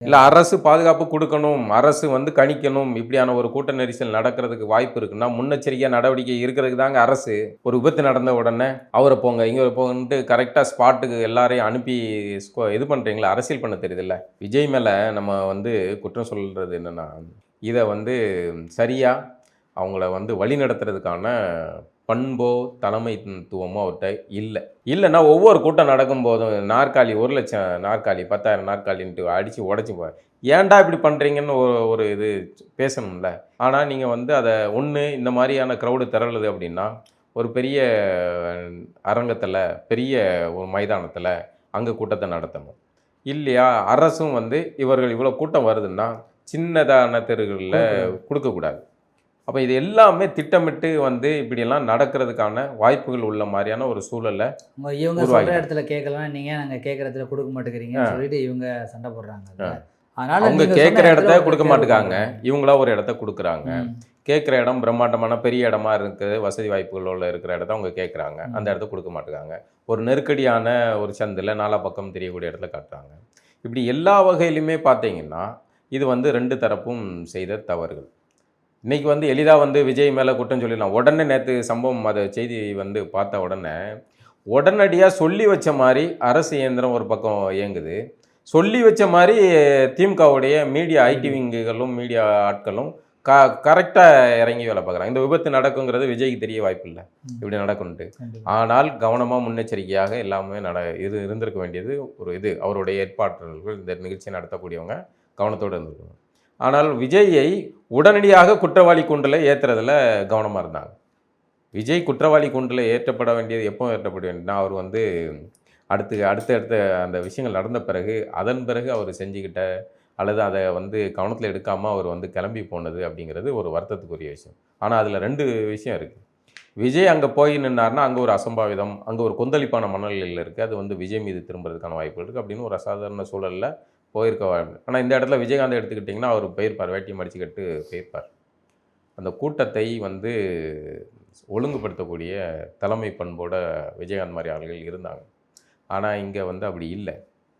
இல்லை அரசு பாதுகாப்பு கொடுக்கணும் அரசு வந்து கணிக்கணும் இப்படியான ஒரு கூட்ட நெரிசல் நடக்கிறதுக்கு வாய்ப்பு இருக்குன்னா முன்னெச்சரிக்கை நடவடிக்கை இருக்கிறதுக்கு தாங்க அரசு. ஒரு விபத்து நடந்த உடனே அவரை போங்க இங்கே போகன்ட்டு கரெக்டாக ஸ்பாட்டுக்கு எல்லாரையும் அனுப்பி ஸ்கோ- இது பண்ணுறீங்களா அரசியல் பண்ண தெரியுதுல்ல. விஜய் மேலே நம்ம வந்து குற்றம் சொல்கிறது என்னென்னா இதை வந்து சரியாக அவங்கள வந்து வழி நடத்துறதுக்கான பண்போ தலைமைத்துவமோ அவர்கிட்ட இல்லை. இல்லைன்னா ஒவ்வொரு கூட்டம் நடக்கும்போதும் நாற்காலி ஒரு லட்சம் நாற்காலி பத்தாயிரம் நாற்காலின்ட்டு அடித்து உடச்சி போ ஏன்டா இப்படி பண்ணுறீங்கன்னு ஒரு ஒரு இது பேசணும்ல. ஆனால் நீங்கள் வந்து அதை ஒன்று இந்த மாதிரியான க்ரௌடு திரளுது அப்படின்னா ஒரு பெரிய அரங்கத்தில் பெரிய ஒரு மைதானத்தில் அங்கே கூட்டத்தை நடத்தணும். இல்லையா? அரசும் வந்து இவர்கள் இவ்வளோ கூட்டம் வருதுன்னா சின்னதான தெருகளில் கொடுக்கக்கூடாது. அப்போ இது எல்லாமே திட்டமிட்டு வந்து இப்படியெல்லாம் நடக்கிறதுக்கான வாய்ப்புகள் உள்ள மாதிரியான ஒரு சூழலை இவங்க. சொல்ற இடத்துல கேட்கலாம் நீங்க நாங்க கேட்கற இடத்துல கொடுக்க மாட்டேங்கிறீங்கன்னு சொல்லிட்டு இவங்க சண்டை போடுறாங்க அதனால அவங்க கேட்குற இடத்த கொடுக்க ஒரு மாட்டுக்காங்க இவங்களா ஒரு இடத்த கொடுக்குறாங்க. கேட்குற இடம் பிரம்மாண்டமான பெரிய இடமா இருக்குது வசதி வாய்ப்புகளோட இருக்கிற இடத்த அவங்க கேட்குறாங்க. அந்த இடத்த கொடுக்க மாட்டுக்காங்க ஒரு நெருக்கடியான ஒரு சந்தில் நாலா பக்கம் தெரியக்கூடிய இடத்துல காட்டுறாங்க. இப்படி எல்லா வகையிலுமே பார்த்தீங்கன்னா இது வந்து ரெண்டு தரப்பும் செய்த தவறுகள். இன்னைக்கு வந்து எளிதாக வந்து விஜய் மேலே குற்றம் சொல்லிடலாம். உடனே நேற்று சம்பவம் அதை செய்தி வந்து பார்த்த உடனே உடனடியாக சொல்லி வச்ச மாதிரி அரசு இயந்திரம் ஒரு பக்கம் இயங்குது. சொல்லி வச்ச மாதிரி திமுகவுடைய மீடியா ஐடி விங்குகளும் மீடியா ஆட்களும் க கரெக்டாக இறங்கி வேலை பார்க்குறாங்க. இந்த விபத்து நடக்குங்கிறது விஜய்க்கு தெரிய வாய்ப்பில்லை ம். இப்படி நடக்கும்ட்டு. ஆனால் கவனமாக முன்னெச்சரிக்கையாக எல்லாமே நட இது இருந்திருக்க வேண்டியது ஒரு இது. அவருடைய ஏற்பாட்டாளர்கள் இந்த நிகழ்ச்சியை நடத்தக்கூடியவங்க கவனத்தோடு இருந்திருக்கணும். ஆனால் விஜயை உடனடியாக குற்றவாளி கூண்டில் ஏற்றுறதில் கவனமாக இருந்தாங்க. விஜய் குற்றவாளி கூண்டில் ஏற்றப்பட வேண்டியது எப்போ ஏற்றப்பட வேண்டியதுனா அவர் வந்து அடுத்து அடுத்த அடுத்த அந்த விஷயங்கள் நடந்த பிறகு அதன் பிறகு அவர் செஞ்சுக்கிட்ட அல்லது அதை வந்து கவனத்தில் எடுக்காமல் அவர் வந்து கிளம்பி போனது அப்படிங்கிறது ஒரு வருத்தத்துக்குரிய விஷயம். ஆனால் அதில் ரெண்டு விஷயம் இருக்குது விஜய் அங்கே போய் நின்னார்னா அங்கே ஒரு அசம்பாவிதம் அங்கே ஒரு கொந்தளிப்பான மனநிலையில் இருக்குது அது வந்து விஜய் மீது திரும்புறதுக்கான வாய்ப்பு இருக்குது அப்படின்னு ஒரு அசாதாரண சூழலில் போயிருக்க வாய்ப்பு ஆனால் இந்த இடத்துல விஜயகாந்த் எடுத்துக்கிட்டிங்கன்னா அவர் போயிருப்பார். வேட்டி மடிச்சுக்கிட்டு போயிருப்பார். அந்த கூட்டத்தை வந்து ஒழுங்குபடுத்தக்கூடிய தலைமை பண்போட விஜயகாந்த் மாதிரி ஆளுகள் இருந்தாங்க. ஆனால் இங்கே வந்து அப்படி இல்லை.